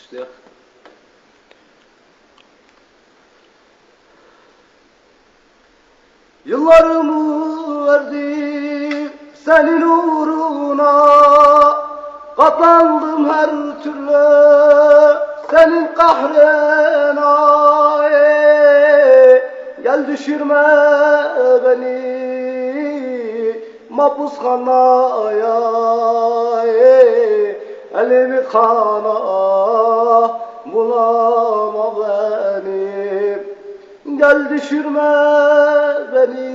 Başlayak. Yıllarımı verdim senin uğruna Katlandım her türlü senin kahrına ey. Gel düşürme beni mahpushanaya ey. Elimi kana bulama beni Gel düşürme beni.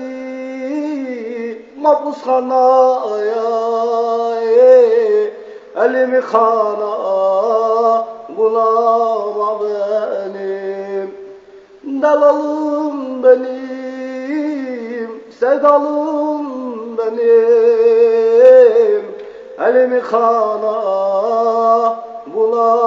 Mahpushanaya. Elimi kana. Bulama benim. Dalalım benim, sevdalım benim. Elimi kana. Bulama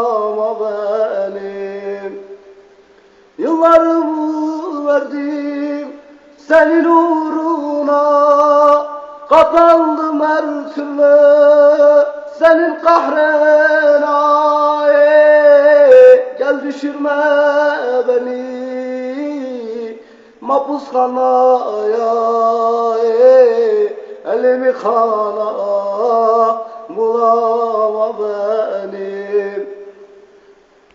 Verdim senin uğruna Katlandım her türlü senin kahrına. Gel düşürme beni mahpushanaya ey. Elimi kana bulama beni